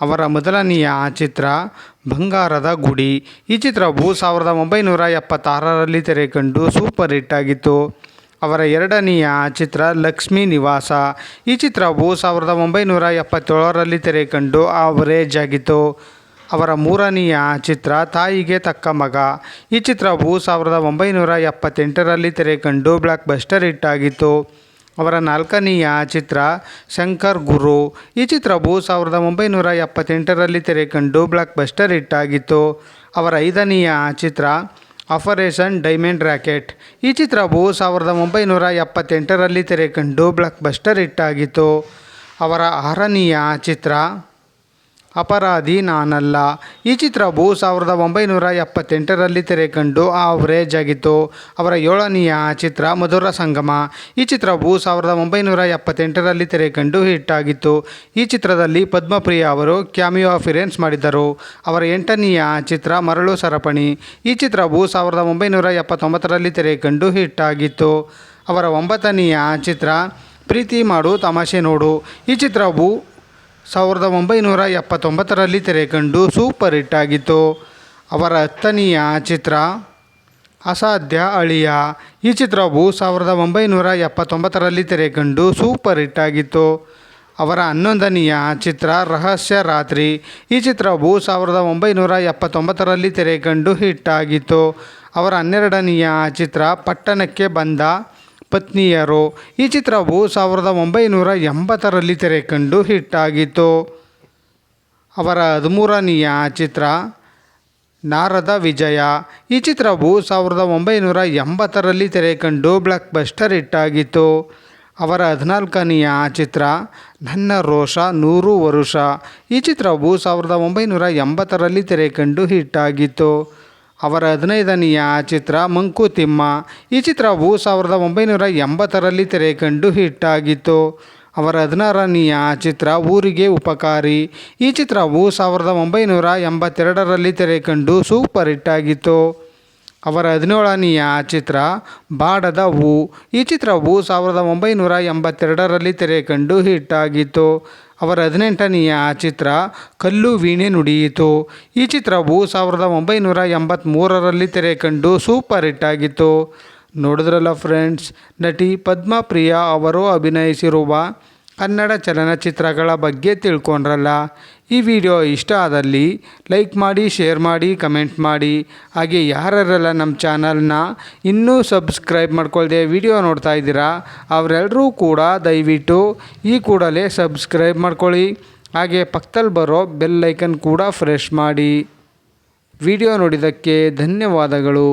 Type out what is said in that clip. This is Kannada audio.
ಅವರ ಮೊದಲನೆಯ ಚಿತ್ರ ಬಂಗಾರದ ಗುಡಿ. ಈ ಚಿತ್ರವು ಸಾವಿರದ ಒಂಬೈನೂರ ಎಪ್ಪತ್ತಾರರಲ್ಲಿ ತೆರೆ ಕಂಡು ಸೂಪರ್ ಹಿಟ್ ಆಗಿತ್ತು. ಅವರ ಎರಡನೆಯ ಚಿತ್ರ ಲಕ್ಷ್ಮೀ ನಿವಾಸ. ಈ ಚಿತ್ರವು ಸಾವಿರದ ಒಂಬೈನೂರ ಎಪ್ಪತ್ತೇಳರಲ್ಲಿ ತೆರೆ ಕಂಡು ಆವರೇಜ್ ಆಗಿತ್ತು. ಅವರ ಮೂರನೆಯ ಚಿತ್ರ ತಾಯಿಗೆ ತಕ್ಕ ಮಗ. ಈ ಚಿತ್ರವು ಸಾವಿರದ ಒಂಬೈನೂರ ಎಪ್ಪತ್ತೆಂಟರಲ್ಲಿ ತೆರೆ ಕಂಡು ಬ್ಲಾಕ್ ಬಸ್ಟರ್ ಹಿಟ್ ಆಗಿತ್ತು. ಅವರ ನಾಲ್ಕನೆಯ ಚಿತ್ರ ಶಂಕರ್ ಗುರು. ಈ ಚಿತ್ರವು ಸಾವಿರದ ಒಂಬೈನೂರ ಎಪ್ಪತ್ತೆಂಟರಲ್ಲಿ ತೆರೆಕಂಡು ಬ್ಲಾಕ್ ಬಸ್ಟರ್ ಹಿಟ್ ಆಗಿತ್ತು. ಅವರ ಐದನೆಯ ಚಿತ್ರ ಆಪರೇಷನ್ ಡೈಮಂಡ್ ರ್ಯಾಕೆಟ್ ಈ ಚಿತ್ರವು ಸಾವಿರದ ಒಂಬೈನೂರ ಎಪ್ಪತ್ತೆಂಟರಲ್ಲಿ ತೆರೆಕಂಡು ಬ್ಲಾಕ್ ಬಸ್ಟರ್ ಹಿಟ್ ಆಗಿತ್ತು. ಅವರ ಆರನೆಯ ಚಿತ್ರ ಅಪರಾಧಿ ನಾನಲ್ಲ. ಈ ಚಿತ್ರವು ಸಾವಿರದ ಒಂಬೈನೂರ ಎಪ್ಪತ್ತೆಂಟರಲ್ಲಿ ತೆರೆ ಕಂಡು ಆವರೇಜ್ ಆಗಿತ್ತು ಅವರ ಏಳನೆಯ ಚಿತ್ರ ಮಧುರ ಸಂಗಮ. ಈ ಚಿತ್ರವು ಸಾವಿರದ ಒಂಬೈನೂರ ಎಪ್ಪತ್ತೆಂಟರಲ್ಲಿ ತೆರೆ ಕಂಡು ಹಿಟ್ ಆಗಿತ್ತು ಈ ಚಿತ್ರದಲ್ಲಿ ಪದ್ಮಪ್ರಿಯ ಅವರು ಕ್ಯಾಮಿಯೋ ಅಫಿರೆನ್ಸ್ ಮಾಡಿದ್ದರು. ಅವರ ಎಂಟನೆಯ ಚಿತ್ರ ಮರಳು ಸರಪಣಿ. ಈ ಚಿತ್ರವು ಸಾವಿರದ ಒಂಬೈನೂರ ಎಪ್ಪತ್ತೊಂಬತ್ತರಲ್ಲಿ ತೆರೆ ಕಂಡು ಹಿಟ್ ಆಗಿತ್ತು ಅವರ ಒಂಬತ್ತನೆಯ ಚಿತ್ರ ಪ್ರೀತಿ ಮಾಡು ತಮಾಷೆ ನೋಡು. ಈ ಚಿತ್ರವು ಸಾವಿರದ ಒಂಬೈನೂರ ಎಪ್ಪತ್ತೊಂಬತ್ತರಲ್ಲಿ ತೆರೆ ಕಂಡು ಸೂಪರ್ ಹಿಟ್ ಆಗಿತ್ತು. ಅವರ ಹತ್ತನೆಯ ಚಿತ್ರ ಅಸಾಧ್ಯ ಅಳಿಯ. ಈ ಚಿತ್ರವು ಸಾವಿರದ ಒಂಬೈನೂರ ಎಪ್ಪತ್ತೊಂಬತ್ತರಲ್ಲಿ ತೆರೆ ಕಂಡು ಸೂಪರ್ ಹಿಟ್ ಆಗಿತ್ತು. ಅವರ ಹನ್ನೊಂದನೆಯ ಚಿತ್ರ ರಹಸ್ಯ ರಾತ್ರಿ. ಈ ಚಿತ್ರವು ಸಾವಿರದ ಒಂಬೈನೂರ ಎಪ್ಪತ್ತೊಂಬತ್ತರಲ್ಲಿ ತೆರೆ ಕಂಡು ಹಿಟ್ ಆಗಿತ್ತು. ಅವರ ಹನ್ನೆರಡನೆಯ ಚಿತ್ರ ಪಟ್ಟಣಕ್ಕೆ ಬಂದ ಪತ್ನಿಯರು. ಈ ಚಿತ್ರವು ಸಾವಿರದ ಒಂಬೈನೂರ ಎಂಬತ್ತರಲ್ಲಿ ತೆರೆ ಕಂಡು ಹಿಟ್ ಆಗಿತ್ತು ಅವರ ಹದಿಮೂರನೆಯ ಚಿತ್ರ ನಾರದ ವಿಜಯ. ಈ ಚಿತ್ರವು ಸಾವಿರದ ಒಂಬೈನೂರ ಎಂಬತ್ತರಲ್ಲಿ ತೆರೆ ಕಂಡು ಬ್ಲಾಕ್ ಬಸ್ಟರ್ ಹಿಟ್ಟಾಗಿತ್ತು. ಅವರ ಹದಿನಾಲ್ಕನೆಯ ಚಿತ್ರ ನನ್ನ ರೋಷ ನೂರು ವರುಷ. ಈ ಚಿತ್ರವು ಸಾವಿರದ ಒಂಬೈನೂರ ಎಂಬತ್ತರಲ್ಲಿ ತೆರೆ ಕಂಡು ಹಿಟ್ ಆಗಿತ್ತು ಅವರ ಹದಿನೈದನೆಯ ಚಿತ್ರ ಮಂಕುತಿಮ್ಮ ಈ ಚಿತ್ರವು ಸಾವಿರದ ಒಂಬೈನೂರ ಎಂಬತ್ತರಲ್ಲಿ ತೆರೆ ಕಂಡು ಹಿಟ್ ಆಗಿತ್ತು. ಅವರ ಹದಿನಾರನೆಯ ಚಿತ್ರ ಊರಿಗೆ ಉಪಕಾರಿ. ಈ ಚಿತ್ರವು ಸಾವಿರದ ಒಂಬೈನೂರ ಎಂಬತ್ತೆರಡರಲ್ಲಿ ತೆರೆ ಕಂಡು ಸೂಪರ್ ಹಿಟ್ ಆಗಿತ್ತು. ಅವರ ಹದಿನೇಳನೆಯ ಚಿತ್ರ ಬಾಡದ ಹೂ. ಈ ಚಿತ್ರವು ಸಾವಿರದ ಒಂಬೈನೂರ ಎಂಬತ್ತೆರಡರಲ್ಲಿ ತೆರೆ ಕಂಡು ಹಿಟ್ ಆಗಿತ್ತು. ಅವರ ಹದಿನೆಂಟನೆಯ ಚಿತ್ರ ಕಲ್ಲು ವೀಣೆ ನುಡಿಯಿತು. ಈ ಚಿತ್ರವು ಸಾವಿರದ ಒಂಬೈನೂರ ಎಂಬತ್ತ್ಮೂರರಲ್ಲಿ ತೆರೆ ಕಂಡು ಸೂಪರ್ ಹಿಟ್ ಆಗಿತ್ತು. ನೋಡಿದ್ರಲ್ಲ ಫ್ರೆಂಡ್ಸ್, ನಟಿ ಪದ್ಮಪ್ರಿಯ ಅವರು ಅಭಿನಯಿಸಿರುವ ಕನ್ನಡ ಚಲನಚಿತ್ರಗಳ ಬಗ್ಗೆ ತಿಳ್ಕೊಂಡ್ರಲ್ಲ? ಈ ವಿಡಿಯೋ ಇಷ್ಟ ಆದಲ್ಲಿ ಲೈಕ್ ಮಾಡಿ, ಶೇರ್ ಮಾಡಿ, ಕಮೆಂಟ್ ಮಾಡಿ. ಹಾಗೆ ಯಾರೆಲ್ಲ ನಮ್ಮ ಚಾನಲ್ನ ಇನ್ನೂ ಸಬ್ಸ್ಕ್ರೈಬ್ ಮಾಡ್ಕೊಳ್ದೆ ವಿಡಿಯೋ ನೋಡ್ತಾ ಇದ್ದೀರಾ ಅವರೆಲ್ಲರೂ ಕೂಡ ದಯವಿಟ್ಟು ಈ ಕೂಡಲೇ ಸಬ್ಸ್ಕ್ರೈಬ್ ಮಾಡ್ಕೊಳ್ಳಿ. ಹಾಗೆ ಪಕ್ಕದಲ್ಲಿ ಬರೋ ಬೆಲ್ ಐಕನ್ ಕೂಡ ಫ್ರೆಶ್ ಮಾಡಿ. ವಿಡಿಯೋ ನೋಡಿದ್ದಕ್ಕೆ ಧನ್ಯವಾದಗಳು.